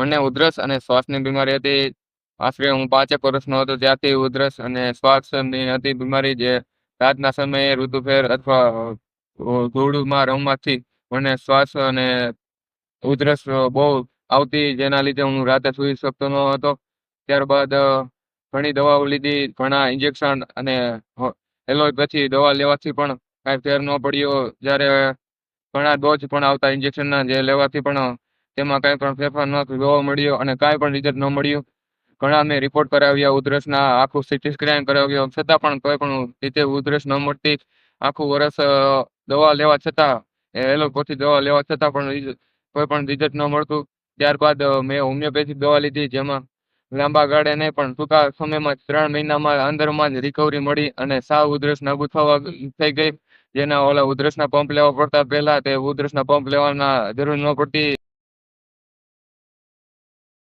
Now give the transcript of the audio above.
મને ઉધરસ અને શ્વાસની બીમારી હતી. આશરે હું પાંચેક વર્ષનો હતો ત્યારથી ઉધરસ અને શ્વાસની હતી બીમારી જે રાતના સમયે ઋતુફેર અથવા ધૂળમાં રમવાથી મને શ્વાસ અને ઉધરસ બહુ આવતી, જેના લીધે હું રાતે સૂઈ શકતો ન હતો. ત્યારબાદ ઘણી દવાઓ લીધી, ઘણા ઇન્જેક્શન અને એલોપેથી દવા લેવાથી પણ કાંઈ ફેર ન પડ્યો. જ્યારે ઘણા ડોઝ પણ આવતા ઇન્જેક્શનના જે લેવાથી પણ તેમાં કાંઈ પણ ફેરફાર ન જોવા મળ્યો અને કાંઈ પણ રિઝલ્ટ ન મળ્યું. ઘણા મેં રિપોર્ટ કરાવ્યા ઉધરસના, આખું સિટી સ્કેન કરાવ્યો છતાં પણ કોઈ પણ રીતે ઉધરસ ન મળતી. આખું વર્ષ દવા લેવા છતાં એલોપેથી દવા લેવા છતાં પણ કોઈ પણ રિઝલ્ટ ન મળતું. ત્યારબાદ મેં હોમિયોપેથિક દવા લીધી, જેમાં લાંબા ગાળે નહીં, પણ ટૂંકા સમયમાં ત્રણ મહિનામાં અંદરમાં જ રિકવરી મળી અને સાવ ઉધરસ નાબૂદ થવા થઈ ગઈ. જેના ઓલા ઉધરસના પંપ લેવા પડતા પહેલા તે ઉધરસના પંપ લેવાના જરૂર ન પડતી.